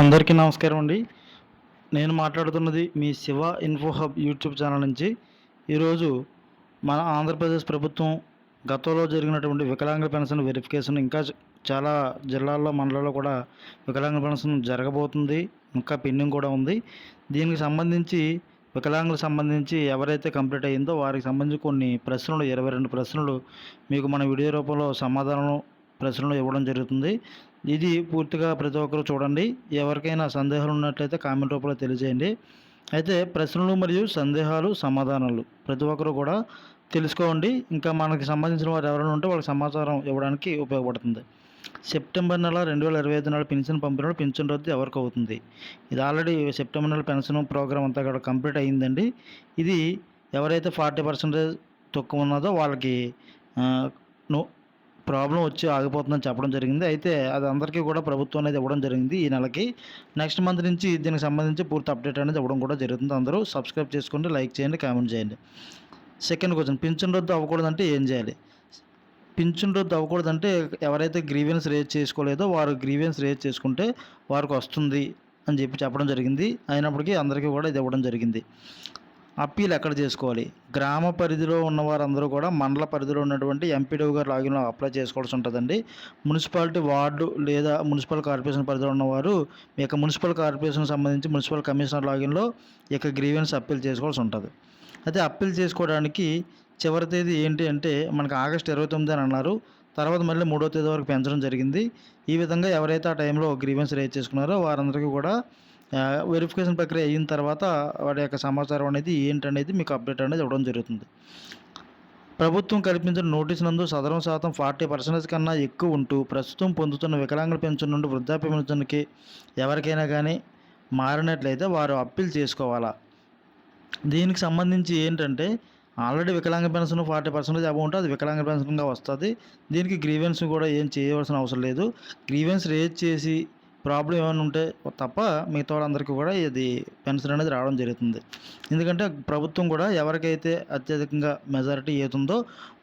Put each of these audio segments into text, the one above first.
అందరికీ నమస్కారం అండి. నేను మాట్లాడుతున్నది మీ Shiva info hub YouTube channel నుంచి. ఈరోజు మన ఆంధ్రప్రదేశ్ ప్రభుత్వం గతంలో జరిగినటువంటి వికలాంగుల పెన్షన్ వెరిఫికేషన్ ఇంకా చాలా జిల్లాల్లో మండలాల్లో కూడా వికలాంగుల పెన్షన్ జరగబోతుంది. ఇంకా పెండింగ్ కూడా ఉంది. దీనికి సంబంధించి వికలాంగులకు సంబంధించి ఎవరైతే కంప్లీట్ అయ్యిందో వారికి సంబంధించి కొన్ని ప్రశ్నలు ఇరవై రెండు ప్రశ్నలు మీకు మన వీడియో రూపంలో సమాధానం ప్రశ్నలు ఇవ్వడం జరుగుతుంది. ఇది పూర్తిగా ప్రతి ఒక్కరు చూడండి. ఎవరికైనా సందేహాలు ఉన్నట్లయితే కామెంట్ రూపంలో తెలియజేయండి. అయితే ప్రశ్నలు మరియు సందేహాలు సమాధానాలు ప్రతి ఒక్కరు కూడా తెలుసుకోండి. ఇంకా మనకి సంబంధించిన వారు ఎవరైనా ఉంటే వాళ్ళకి సమాచారం ఇవ్వడానికి ఉపయోగపడుతుంది. సెప్టెంబర్ నెల రెండు వేల ఇరవై ఐదు నాడు పెన్షన్ పంపిణీ పెన్షన్ రద్దు ఎవరికి అవుతుంది? ఇది ఆల్రెడీ సెప్టెంబర్ నెల పెన్షన్ ప్రోగ్రామ్ అంతా కూడా కంప్లీట్ అయ్యిందండి ఇది ఎవరైతే ఫార్టీ పర్సెంటేజ్ తక్కువ ఉన్నదో వాళ్ళకి నో ప్రాబ్లం వచ్చి ఆగిపోతుందని చెప్పడం జరిగింది. అయితే అది అందరికీ కూడా ప్రభుత్వం అనేది ఇవ్వడం జరిగింది ఈ నెలకి. నెక్స్ట్ మంత్ నుంచి దీనికి సంబంధించి పూర్తి అప్డేట్ అనేది ఇవ్వడం కూడా జరుగుతుంది. అందరూ సబ్స్క్రైబ్ చేసుకోండి లైక్ చేయండి కామెంట్ చేయండి. సెకండ్ క్వశ్చన్ పింఛన్ రద్దు అవ్వకూడదంటే ఏం చేయాలి? పింఛన్ రద్దు అవ్వకూడదంటే ఎవరైతే గ్రీవెన్స్ రేజ్ చేసుకోలేదో వారు గ్రీవెన్స్ రేజ్ చేసుకుంటే వారికి వస్తుంది అని చెప్పి చెప్పడం జరిగింది. అయినప్పటికీ అందరికీ కూడా ఇది ఇవ్వడం జరిగింది. అప్పీల్ ఎక్కడ చేసుకోవాలి? గ్రామ పరిధిలో ఉన్న వారందరూ కూడా మండల పరిధిలో ఉన్నటువంటి ఎంపీడీ గారు లాగిన్లో అప్లై చేసుకోవాల్సి ఉంటుందండి. మున్సిపాలిటీ వార్డు లేదా మున్సిపల్ కార్పొరేషన్ పరిధిలో ఉన్నవారు మీ యొక్క మున్సిపల్ కార్పొరేషన్ సంబంధించి మున్సిపల్ కమిషనర్ లాగిన్లో ఈ యొక్క గ్రీవెన్స్ అప్పీల్ చేసుకోవాల్సి ఉంటుంది. అయితే అప్పీల్ చేసుకోవడానికి చివరి తేదీ ఏంటి అంటే మనకు ఆగస్ట్ ఇరవై తొమ్మిది అని అన్నారు. తర్వాత మళ్ళీ మూడో తేదీ వరకు పెంచడం జరిగింది. ఈ విధంగా ఎవరైతే ఆ టైంలో గ్రీవెన్స్ రేజ్ చేసుకున్నారో వారందరికీ కూడా వెరిఫికేషన్ ప్రక్రియ అయిన తర్వాత వాటి యొక్క సమాచారం అనేది ఏంటనేది మీకు అప్డేట్ అనేది ఇవ్వడం జరుగుతుంది. ప్రభుత్వం కల్పించిన నోటీసు నందు సదరం శాతం ఫార్టీ పర్సెంటేజ్ కన్నా ఎక్కువ ఉంటూ ప్రస్తుతం పొందుతున్న వికలాంగుల పెన్షన్ నుండి వృద్ధాప్య పెన్షన్కి ఎవరికైనా కానీ మారినట్లయితే వారు అప్పీల్ చేసుకోవాలా? దీనికి సంబంధించి ఏంటంటే ఆల్రెడీ వికలాంగ పెన్షన్ ఫార్టీ పర్సెంటేజ్ అమౌంట్ అది వికలాంగ పెన్షన్గా వస్తుంది. దీనికి గ్రీవెన్స్ కూడా ఏం చేయవలసిన అవసరం లేదు. గ్రీవెన్స్ రేజ్ చేసి ప్రాబ్లం ఏమైనా ఉంటే తప్ప మిగతా వాళ్ళందరికీ కూడా ఇది పెన్షన్ అనేది రావడం జరుగుతుంది. ఎందుకంటే ప్రభుత్వం కూడా ఎవరికైతే అత్యధికంగా మెజారిటీ ఏతుందో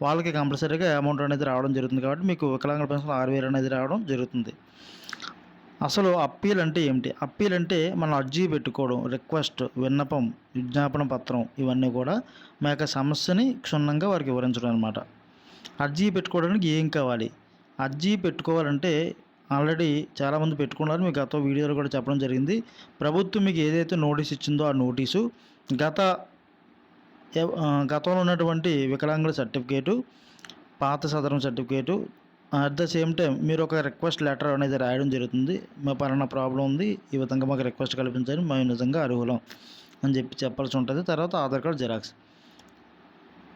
వాళ్ళకి కంపల్సరీగా అమౌంట్ అనేది రావడం జరుగుతుంది కాబట్టి మీకు వికలాంగుల పెన్షన్ ఆరు వేలు అనేది రావడం జరుగుతుంది. అసలు అప్పీల్ అంటే ఏమిటి? అప్పీల్ అంటే మనం అర్జీ పెట్టుకోవడం రిక్వెస్ట్ విన్నపం విజ్ఞాపన పత్రం ఇవన్నీ కూడా మా యొక్క సమస్యని క్షుణ్ణంగా వారికి వివరించడం అనమాట అర్జీ పెట్టుకోవడానికి ఏం కావాలి? అర్జీ పెట్టుకోవాలంటే ఆల్రెడీ చాలామంది పెట్టుకున్నారు. మీకు గత వీడియోలో కూడా చెప్పడం జరిగింది. ప్రభుత్వం మీకు ఏదైతే నోటీస్ ఇచ్చిందో ఆ నోటీసు గత గతంలో ఉన్నటువంటి వికలాంగుల సర్టిఫికేటు పాత Sadaram certificate at the same time మీరు ఒక రిక్వెస్ట్ లెటర్ అనేది రాయడం జరుగుతుంది. మా పలానా ప్రాబ్లం ఉంది. ఈ విధంగా మాకు రిక్వెస్ట్ కల్పించండి. మేము నిజంగా అర్హులం అని చెప్పి చెప్పాల్సి ఉంటుంది. తర్వాత ఆధార్ కార్డ్ జిరాక్స్.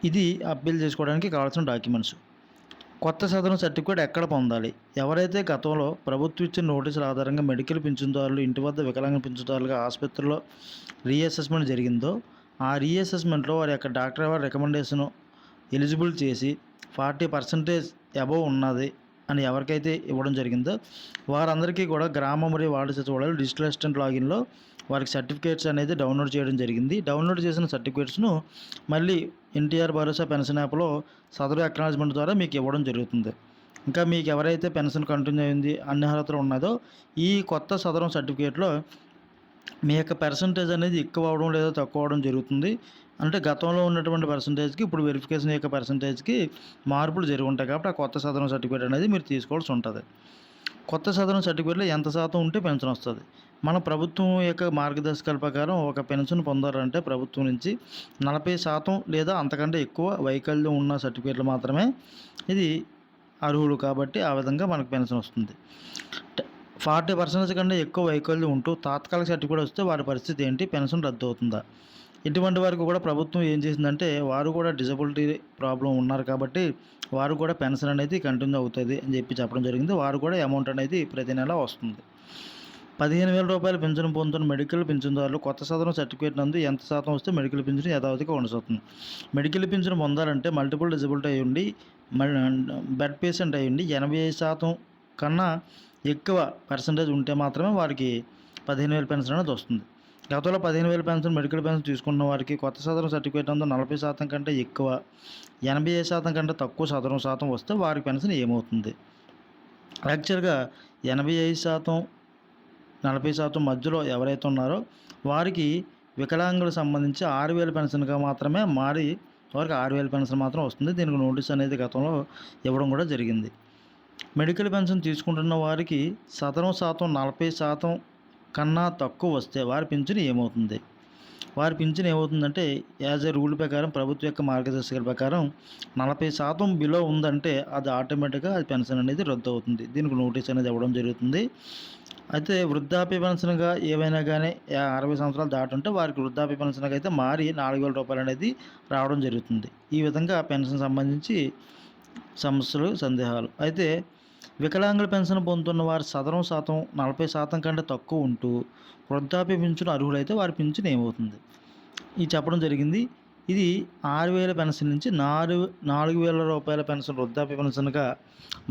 ఇది అప్పీల్ చేసుకోవడానికి కావాల్సిన డాక్యుమెంట్స్. కొత్త సదరం సర్టిఫికేట్ ఎక్కడ పొందాలి? ఎవరైతే గతంలో ప్రభుత్వం ఇచ్చిన నోటీసుల ఆధారంగా మెడికల్ పింఛన్దారులు ఇంటి వద్ద వికలాంగ పింఛన్దారులుగా ఆసుపత్రిలో రీఅసెస్మెంట్ జరిగిందో ఆ రీఅసెస్మెంట్లో వారి యొక్క డాక్టర్ వారి రికమెండేషన్ ఎలిజిబుల్ చేసి ఫార్టీ పర్సెంటేజ్ అబవ్ ఉన్నది అని ఎవరికైతే ఇవ్వడం జరిగిందో వారందరికీ కూడా గ్రామ మరియు వార్డు సచివాలయాలు డిజిటల్ అసిస్టెంట్ లాగిన్లో వారికి సర్టిఫికేట్స్ అనేది డౌన్లోడ్ చేయడం జరిగింది. డౌన్లోడ్ చేసిన సర్టిఫికేట్స్ను మళ్ళీ ఎన్టీఆర్ భరోసా పెన్షన్ యాప్లో సదరు అక్నాలజ్మెంట్ ద్వారా మీకు ఇవ్వడం జరుగుతుంది. ఇంకా మీకు ఎవరైతే పెన్షన్ కంటిన్యూ అయింది అన్ని అర్హతలు ఉన్నదో ఈ కొత్త సదరం సర్టిఫికేట్లో మీ యొక్క పర్సంటేజ్ అనేది ఎక్కువ అవడం లేదా తక్కువ అవడం జరుగుతుంది. అంటే గతంలో ఉన్నటువంటి పర్సంటేజ్కి ఇప్పుడు వెరిఫికేషన్ యొక్క పర్సంటేజ్కి మార్పులు జరిగి ఉంటాయి కాబట్టి ఆ కొత్త సదరం సర్టిఫికేట్ అనేది మీరు తీసుకోవాల్సి ఉంటుంది. కొత్త సదరం సర్టిఫికేట్లో ఎంత శాతం ఉంటే పెన్షన్ వస్తుంది. మన ప్రభుత్వం యొక్క మార్గదర్శకాల ప్రకారం ఒక పెన్షన్ పొందాలంటే ప్రభుత్వం నుంచి నలభై శాతం లేదా అంతకంటే ఎక్కువ వైకల్యం ఉన్న సర్టిఫికేట్లు మాత్రమే ఇది అర్హులు కాబట్టి ఆ విధంగా మనకు పెన్షన్ వస్తుంది. ఫార్టీ పర్సెంటేజ్ కంటే ఎక్కువ వైకల్యం ఉంటూ తాత్కాలిక సర్టిఫికేట్ వస్తే వారి పరిస్థితి ఏంటి? పెన్షన్ రద్దు అవుతుందా? ఇటువంటి వారికి కూడా ప్రభుత్వం ఏం చేసిందంటే వారు కూడా డిజబిలిటీ ప్రాబ్లం ఉన్నారు కాబట్టి వారు కూడా పెన్షన్ అనేది కంటిన్యూ అవుతుంది అని చెప్పి చెప్పడం జరిగింది. వారు కూడా అమౌంట్ అనేది ప్రతి నెల వస్తుంది. పదిహేను వేల రూపాయలు పెన్షన్ పొందుతున్న మెడికల్ పింఛన్దారులు కొత్త సదరం సర్టిఫికేట్ నందు ఎంత శాతం వస్తే మెడికల్ పింఛను యథావధిగా కొనసాగుతుంది. మెడికల్ పింఛను పొందాలంటే మల్టిపుల్ డిజబిలిటీ అయి ఉండి బెడ్ పేషెంట్ అయి ఉండి ఎనభై ఐదు శాతం కన్నా ఎక్కువ పర్సంటేజ్ ఉంటే మాత్రమే వారికి పదిహేను వేల పెన్షన్ అనేది వస్తుంది. గతంలో పదిహేను వేల పెన్షన్ మెడికల్ పెన్షన్ తీసుకున్న వారికి కొత్త సదరం సర్టిఫికేట్ అంతా నలభై శాతం కంటే ఎక్కువ ఎనభై ఐదు శాతం కంటే తక్కువ సదరం శాతం వస్తే వారికి పెన్షన్ ఏమవుతుంది? యాక్చువల్గా ఎనభై ఐదు శాతం నలభై శాతం మధ్యలో ఎవరైతే ఉన్నారో వారికి వికలాంగులకు సంబంధించి ఆరు వేల పెన్షన్గా మాత్రమే మారి వారికి ఆరు వేల పెన్షన్ మాత్రం వస్తుంది. దీనికి నోటీస్ అనేది గతంలో ఇవ్వడం కూడా జరిగింది. మెడికల్ పెన్షన్ తీసుకుంటున్న వారికి సదరం శాతం నలభై శాతం కన్నా తక్కువ వస్తే వారి పింఛను ఏమవుతుంది? వారి పింఛను ఏమవుతుందంటే యాజ్ ఏ రూల్ ప్రకారం ప్రభుత్వ యొక్క మార్గదర్శకాల ప్రకారం నలభై శాతం బిలో ఉందంటే అది ఆటోమేటిక్గా అది పెన్షన్ అనేది రద్దు అవుతుంది దీనికి నోటీస్ అనేది ఇవ్వడం జరుగుతుంది. అయితే వృద్ధాప్య పెన్షన్గా ఏవైనా కానీ అరవై సంవత్సరాలు దాటుంటే వారికి వృద్ధాప్య పెన్షన్గా అయితే మారి నాలుగు వేల రూపాయలు అనేది రావడం జరుగుతుంది. ఈ విధంగా పెన్షన్ సంబంధించి సమస్యలు సందేహాలు. అయితే వికలాంగుల పెన్షన్ పొందుతున్న వారి సదరం శాతం నలభై శాతం కంటే తక్కువ ఉంటూ వృద్ధాప్య పింఛను అర్హులైతే వారి పింఛను ఏమవుతుంది? ఇది చెప్పడం జరిగింది. ఇది ఆరు వేల పెన్షన్ నుంచి నాలుగు నాలుగు వేల రూపాయల పెన్షన్ వృద్ధాప్య పెన్షన్గా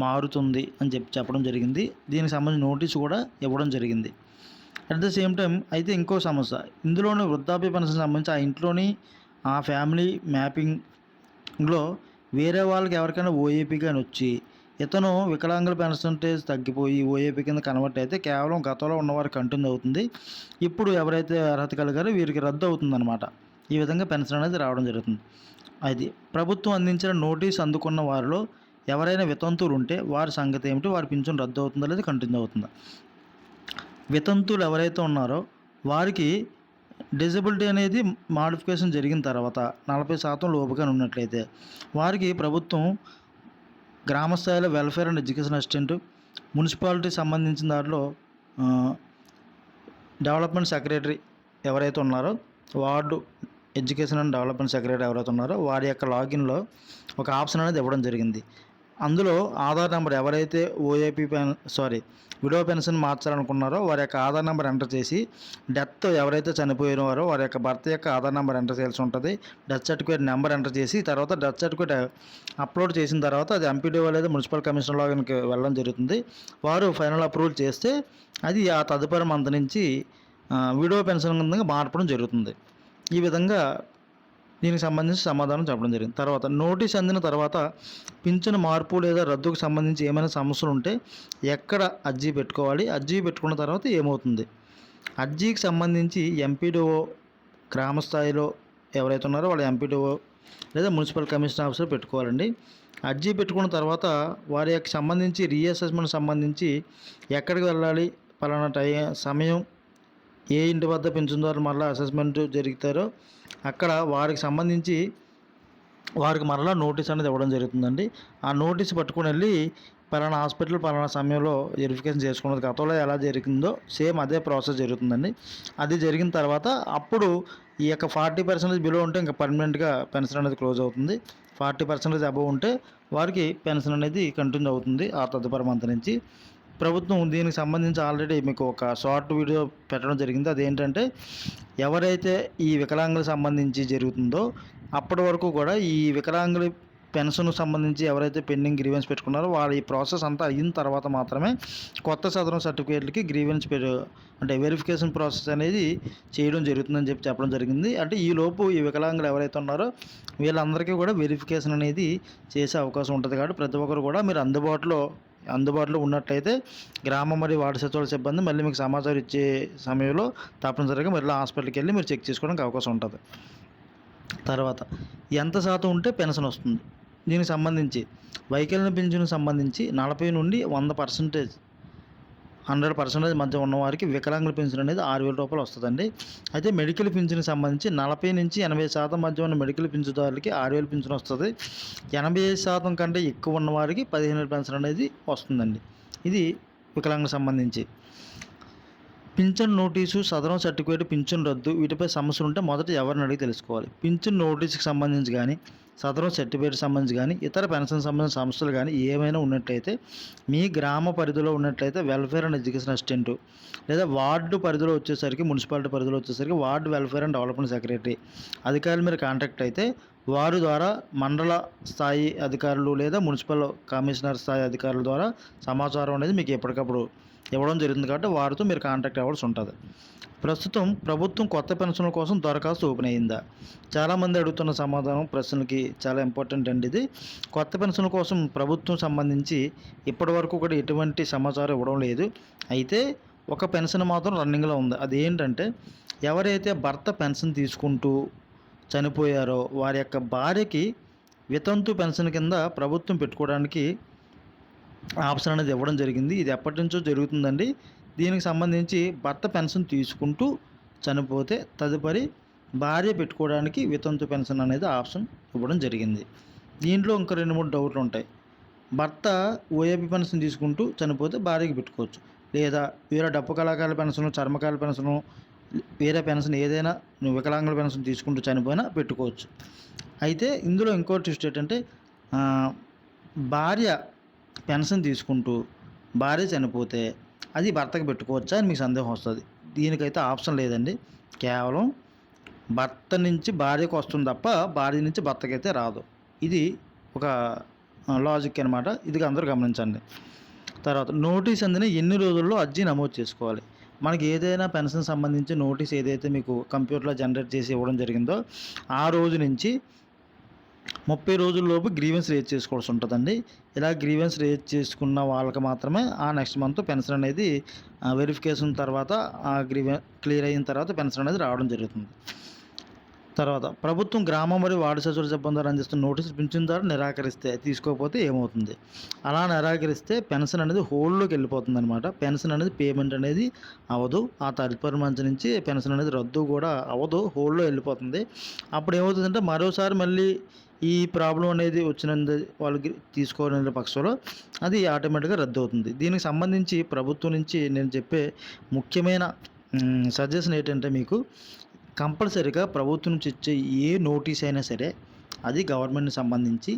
మారుతుంది అని చెప్పి చెప్పడం జరిగింది. దీనికి సంబంధించిన నోటీసు కూడా ఇవ్వడం జరిగింది. అట్ ద సేమ్ టైం అయితే ఇంకో సమస్య. ఇందులోనే వృద్ధాప్య పెన్షన్ సంబంధించి ఆ ఇంట్లోని ఆ ఫ్యామిలీ మ్యాపింగ్లో వేరే వాళ్ళకి ఎవరికైనా ఓఏపీ కానీ వచ్చి ఇతను వికలాంగుల పర్సంటేజ్ తగ్గిపోయి ఓఏపీ కింద కన్వర్ట్ అయితే కేవలం గతంలో ఉన్నవారికి కంటిన్యూ అవుతుంది. ఇప్పుడు ఎవరైతే అర్హత కలిగారో వీరికి రద్దు అవుతుందన్నమాట. ఈ విధంగా పెన్షన్ అనేది రావడం జరుగుతుంది. అది ప్రభుత్వం అందించిన నోటీస్ అందుకున్న వారిలో ఎవరైనా వితంతువులు ఉంటే వారి సంగతి ఏమిటి? వారి పింఛన్ రద్దు అవుతుందా లేదా కంటిన్యూ అవుతుందా? వితంతువులు ఎవరైతే ఉన్నారో వారికి డిజబిలిటీ అనేది మాడిఫికేషన్ జరిగిన తర్వాత నలభై శాతం లోపుగా ఉన్నట్లయితే వారికి ప్రభుత్వం గ్రామ స్థాయిలో welfare and education assistant municipality సంబంధించిన దాంట్లో డెవలప్మెంట్ సెక్రటరీ ఎవరైతే ఉన్నారో ward education and development secretary ఎవరైతే ఉన్నారో వారి యొక్క లాగిన్లో ఒక ఆప్షన్ అనేది ఇవ్వడం జరిగింది. అందులో ఆధార్ నెంబర్ ఎవరైతే OAP pen sorry widow pension మార్చాలనుకున్నారో వారి యొక్క ఆధార్ నెంబర్ ఎంటర్ చేసి డెత్ ఎవరైతే చనిపోయినారో వారి యొక్క భర్త యొక్క ఆధార్ నెంబర్ ఎంటర్ చేయాల్సి ఉంటుంది. డెత్ సర్టిఫికేట్ నెంబర్ ఎంటర్ చేసి తర్వాత డెత్ సర్టిఫికేట్ అప్లోడ్ చేసిన తర్వాత అది ఎంపీడీఓ లేదా మున్సిపల్ కమిషనర్ లాగిన్కి వెళ్ళడం జరుగుతుంది. వారు ఫైనల్ అప్రూవల్ చేస్తే అది ఆ తదుపరి మంత్ నుంచి విడో పెన్షన్ కింద మార్పడం జరుగుతుంది. ఈ విధంగా దీనికి సంబంధించి సమాధానం చెప్పడం జరిగింది. తర్వాత నోటీస్ అందిన తర్వాత పింఛను మార్పు లేదా రద్దుకు సంబంధించి ఏమైనా సమస్యలు ఉంటే ఎక్కడ అర్జీ పెట్టుకోవాలి? అర్జీ పెట్టుకున్న తర్వాత ఏమవుతుంది? అర్జీకి సంబంధించి ఎంపీడీఓ గ్రామ స్థాయిలో ఎవరైతే ఉన్నారో వాళ్ళ ఎంపీడీఓ లేదా మున్సిపల్ కమిషనర్ ఆఫీసర్ పెట్టుకోవాలండి. అర్జీ పెట్టుకున్న తర్వాత వారి యొక్క సంబంధించి రీఅసెస్మెంట్ సంబంధించి ఎక్కడికి వెళ్ళాలి? పలానా టై సమయం ఏ ఇంటి వద్ద పెంచుదారు మళ్ళీ అసెస్మెంట్ జరుగుతారో అక్కడ వారికి సంబంధించి వారికి మరలా నోటీస్ అనేది ఇవ్వడం జరుగుతుందండి. ఆ నోటీస్ పట్టుకొని వెళ్ళి పలానా హాస్పిటల్ పలానా సమయంలో వెరిఫికేషన్ చేసుకున్నది గతంలో ఎలా జరిగిందో సేమ్ అదే ప్రాసెస్ జరుగుతుందండి. అది జరిగిన తర్వాత అప్పుడు ఈ యొక్క ఫార్టీ పర్సెంటేజ్ బిలో ఉంటే ఇంకా పర్మనెంట్గా పెన్షన్ అనేది క్లోజ్ అవుతుంది. ఫార్టీ పర్సెంటేజ్ అబవ్ ఉంటే వారికి పెన్షన్ అనేది కంటిన్యూ అవుతుంది ఆ తదుపరి మంత్ నుంచి. ప్రభుత్వం దీనికి సంబంధించి ఆల్రెడీ మీకు ఒక షార్ట్ వీడియో పెట్టడం జరిగింది. అదేంటంటే ఎవరైతే ఈ వికలాంగులకు సంబంధించి జరుగుతుందో అప్పటి వరకు కూడా ఈ వికలాంగుల పెన్షన్ సంబంధించి ఎవరైతే పెండింగ్ గ్రీవెన్స్ పెట్టుకున్నారో వాళ్ళ ఈ ప్రాసెస్ అంతా అయిన తర్వాత మాత్రమే కొత్త సదరం సర్టిఫికేట్లకి గ్రీవెన్స్ పెట్టు అంటే వెరిఫికేషన్ ప్రాసెస్ అనేది చేయడం జరుగుతుందని చెప్పి చెప్పడం జరిగింది. అంటే ఈ లోపు ఈ వికలాంగులు ఎవరైతే ఉన్నారో వీళ్ళందరికీ కూడా వెరిఫికేషన్ అనేది చేసే అవకాశం ఉంటుంది. కాబట్టి ప్రతి ఒక్కరు కూడా మీరు అందుబాటులో అందుబాటులో ఉన్నట్లయితే గ్రామ మరియు వార్డు సచివాలయ సిబ్బంది మళ్ళీ మీకు సమాచారం ఇచ్చే సమయంలో తప్పనిసరిగా మళ్ళీ హాస్పిటల్కి వెళ్ళి మీరు చెక్ చేసుకోవడానికి అవకాశం ఉంటుంది. తర్వాత ఎంత శాతం ఉంటే పెన్షన్ వస్తుంది. దీనికి సంబంధించి వైకల్యం పెన్షన్ సంబంధించి నలభై నుండి వంద పర్సెంటేజ్ హండ్రెడ్ పర్సెంటేజ్ మధ్య ఉన్న వారికి వికలాంగుల పెన్షన్ అనేది ఆరు వేల రూపాయలు వస్తుందండి. అయితే మెడికల్ పెన్షన్కి సంబంధించి నలభై నుంచి ఎనభై శాతం మధ్య ఉన్న మెడికల్ పెన్షన్దారులకి ఆరు వేలు పెన్షన్ వస్తుంది. ఎనభై ఐదు శాతం కంటే ఎక్కువ ఉన్నవారికి పదిహేను వేల పెన్షన్ అనేది వస్తుందండి. ఇది వికలాంగులకు సంబంధించి. పింఛన్ నోటీసు సదరం సర్టిఫికేట్ పింఛన్ రద్దు వీటిపై సమస్యలు ఉంటే మొదట ఎవరిని అడిగి తెలుసుకోవాలి. పింఛన్ నోటీస్కి సంబంధించి కానీ సదరం సర్టిఫికేట్ సంబంధించి కానీ ఇతర పెన్షన్ సంబంధించిన సంస్థలు కానీ ఏమైనా ఉన్నట్లయితే మీ గ్రామ పరిధిలో ఉన్నట్లయితే వెల్ఫేర్ అండ్ ఎడ్యుకేషన్ అసిస్టెంట్ లేదా వార్డు పరిధిలో వచ్చేసరికి మున్సిపాలిటీ పరిధిలో వచ్చేసరికి ward welfare and development secretary అధికారులు మీరు కాంటాక్ట్ అయితే వారి ద్వారా మండల స్థాయి అధికారులు లేదా మున్సిపల్ కమిషనర్ స్థాయి అధికారుల ద్వారా సమాచారం అనేది మీకు ఎప్పటికప్పుడు ఇవ్వడం జరుగుతుంది కాబట్టి వారితో మీరు కాంటాక్ట్ అవ్వాల్సి ఉంటుంది. ప్రస్తుతం ప్రభుత్వం కొత్త పెన్షన్ల కోసం దరఖాస్తు ఓపెన్ అయ్యిందా? చాలామంది అడుగుతున్న సమాధానం ప్రశ్నలకి చాలా ఇంపార్టెంట్ అండి ఇది. కొత్త పెన్షన్ల కోసం ప్రభుత్వం సంబంధించి ఇప్పటి వరకు కూడా ఎటువంటి సమాచారం ఇవ్వడం లేదు. అయితే ఒక పెన్షన్ మాత్రం రన్నింగ్లో ఉంది. అది ఏంటంటే ఎవరైతే భర్త పెన్షన్ తీసుకుంటూ చనిపోయారో వారి యొక్క భార్యకి వితంతు పెన్షన్ కింద ప్రభుత్వం పెట్టుకోవడానికి ఆప్షన్ అనేది ఇవ్వడం జరిగింది. ఇది ఎప్పటి నుంచో జరుగుతుందండి. దీనికి సంబంధించి భర్త పెన్షన్ తీసుకుంటూ చనిపోతే తదుపరి భార్య పెట్టుకోవడానికి వితంతు పెన్షన్ అనేది ఆప్షన్ ఇవ్వడం జరిగింది. దీంట్లో ఇంకా రెండు మూడు డౌట్లు ఉంటాయి. భర్త ఓఏపీ పెన్షన్ తీసుకుంటూ చనిపోతే భార్యకి పెట్టుకోవచ్చు. లేదా వేరే డప్పు కళాకారుల పెన్షన్ చర్మకారుల పెన్షన్ వేరే పెన్షన్ ఏదైనా నువ్వు వికలాంగుల పెన్షన్ తీసుకుంటూ చనిపోయినా పెట్టుకోవచ్చు. అయితే ఇందులో ఇంకో ట్విస్ట్ ఏంటంటే భార్య పెన్షన్ తీసుకుంటూ భార్య చనిపోతే అది భర్తకి పెట్టుకోవచ్చా అని మీకు సందేహం వస్తుంది. దీనికైతే ఆప్షన్ లేదండి. కేవలం భర్త నుంచి భార్యకు వస్తుంది తప్ప భార్య నుంచి భర్తకైతే రాదు. ఇది ఒక లాజిక్ అనమాట ఇది అందరూ గమనించండి. తర్వాత నోటీస్ అందిన ఎన్ని రోజుల్లో అర్జీ నమోదు చేసుకోవాలి? మనకి ఏదైనా పెన్షన్ సంబంధించి నోటీస్ ఏదైతే మీకు కంప్యూటర్లో జనరేట్ చేసి ఇవ్వడం జరిగిందో ఆ రోజు నుంచి ముప్పై రోజుల్లోపు గ్రీవెన్స్ రేజ్ చేసుకోవాల్సి ఉంటుందండి. ఇలా గ్రీవెన్స్ రేజ్ చేసుకున్న వాళ్ళకి మాత్రమే ఆ నెక్స్ట్ మంత్ పెన్షన్ అనేది వెరిఫికేషన్ తర్వాత ఆ గ్రీవెన్ క్లియర్ అయిన తర్వాత పెన్షన్ అనేది రావడం జరుగుతుంది. తర్వాత ప్రభుత్వం గ్రామం మరియు వార్డు సచివుల సిబ్బంది ద్వారా అందిస్తున్న నోటీసులు పింఛన్ ద్వారా నిరాకరిస్తే తీసుకోకపోతే ఏమవుతుంది? అలా నిరాకరిస్తే పెన్షన్ అనేది హోల్డ్లోకి వెళ్ళిపోతుంది అనమాట పెన్షన్ అనేది పేమెంట్ అనేది అవ్వదు ఆ తదుపరి మంచి నుంచి పెన్షన్ అనేది రద్దు కూడా అవ్వదు హోల్డ్లో వెళ్ళిపోతుంది. అప్పుడు ఏమవుతుందంటే మరోసారి మళ్ళీ ఈ ప్రాబ్లం అనేది వచ్చినందు వాళ్ళకి తీసుకోవాలనే పక్షంలో అది ఆటోమేటిక్గా రద్దు అవుతుంది దీనికి సంబంధించి ప్రభుత్వం నుంచి నేను చెప్పే ముఖ్యమైన సజెషన్ ఏంటంటే మీకు కంపల్సరీగా ప్రభుత్వం నుంచి ఇచ్చే ఏ నోటీస్ అయినా సరే అది గవర్నమెంట్కి సంబంధించి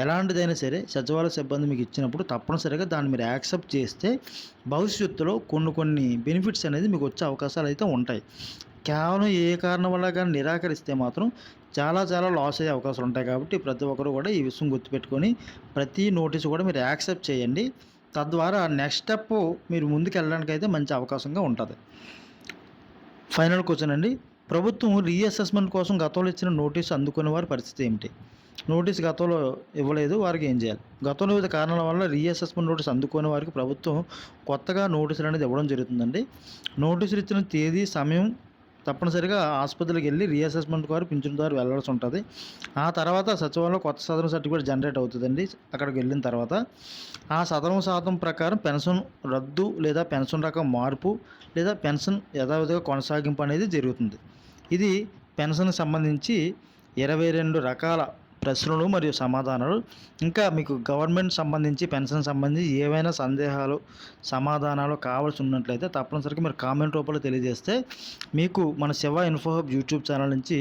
ఎలాంటిదైనా సరే సచివాలయ సిబ్బంది మీకు ఇచ్చినప్పుడు తప్పనిసరిగా దాన్ని మీరు యాక్సెప్ట్ చేస్తే భవిష్యత్తులో కొన్ని కొన్ని బెనిఫిట్స్ అనేది మీకు వచ్చే అవకాశాలు అయితే ఉంటాయి. కేవలం ఏ కారణం వల్ల కానీ నిరాకరిస్తే మాత్రం చాలా చాలా లాస్ అయ్యే అవకాశాలు ఉంటాయి కాబట్టి ప్రతి ఒక్కరు కూడా ఈ విషయం గుర్తుపెట్టుకొని ప్రతి నోటీస్ కూడా మీరు యాక్సెప్ట్ చేయండి. తద్వారా నెక్స్ట్ స్టెప్ మీరు ముందుకు వెళ్ళడానికి అయితే మంచి అవకాశంగా ఉంటుంది. ఫైనల్ క్వశ్చన్ అండి. ప్రభుత్వం రీఅసెస్మెంట్ కోసం గతంలో ఇచ్చిన నోటీస్ అందుకునే వారి పరిస్థితి ఏమిటి? నోటీస్ గతంలో ఇవ్వలేదు వారికి ఏం చేయాలి? గతంలో వివిధ కారణాల వల్ల రీఅసెస్మెంట్ నోటీస్ అందుకునే వారికి ప్రభుత్వం కొత్తగా నోటీసులు అనేది ఇవ్వడం జరుగుతుందండి. నోటీసులు ఇచ్చిన తేదీ సమయం తప్పనిసరిగా ఆసుపత్రికి వెళ్ళి రీఅసెస్మెంట్ వారు పింఛన్ ద్వారా వెళ్ళాల్సి ఉంటుంది. ఆ తర్వాత సచివాలయంలో కొత్త సదరం సర్టిఫికేట్ జనరేట్ అవుతుందండి అక్కడికి వెళ్ళిన తర్వాత. ఆ సదరం శాతం ప్రకారం పెన్షన్ రద్దు లేదా పెన్షన్ రకం మార్పు లేదా పెన్షన్ యథావిధిగా కొనసాగింపు అనేది జరుగుతుంది. ఇది పెన్షన్కి సంబంధించి ఇరవై రెండు రకాల ప్రశ్నలు మరియు సమాధానాలు. ఇంకా మీకు గవర్నమెంట్ సంబంధించి పెన్షన్ సంబంధించి ఏవైనా సందేహాలు సమాధానాలు కావాల్సి ఉన్నట్లయితే తప్పనిసరిగా మీరు కామెంట్ రూపంలో తెలియజేస్తే మీకు మన Shiva info hub YouTube channel నుంచి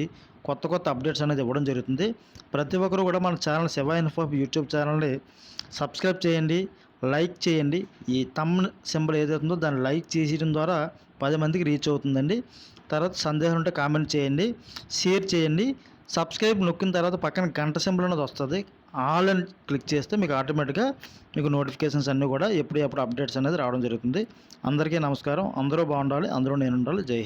కొత్త కొత్త అప్డేట్స్ అనేది ఇవ్వడం జరుగుతుంది. ప్రతి ఒక్కరు కూడా మన channel Shiva info hub YouTube ఛానల్ని సబ్స్క్రైబ్ చేయండి లైక్ చేయండి. ఈ తమ్ సింబల్ ఏదైతుందో దాన్ని లైక్ చేసేయడం ద్వారా పది మందికి రీచ్ అవుతుందండి. తర్వాత సందేహం ఉంటే కామెంట్ చేయండి. షేర్ చేయండి. సబ్స్క్రైబ్ నొక్కిన తర్వాత పక్కన గంట సింబల్ అనేది వస్తుంది. ఆల్ అని క్లిక్ చేస్తే మీకు ఆటోమేటిక్గా మీకు నోటిఫికేషన్స్ అన్నీ కూడా ఎప్పుడు అప్డేట్స్ అనేది రావడం జరుగుతుంది. అందరికీ నమస్కారం. అందరూ బాగుండాలి. అందరూ నేను ఉండాలి. జై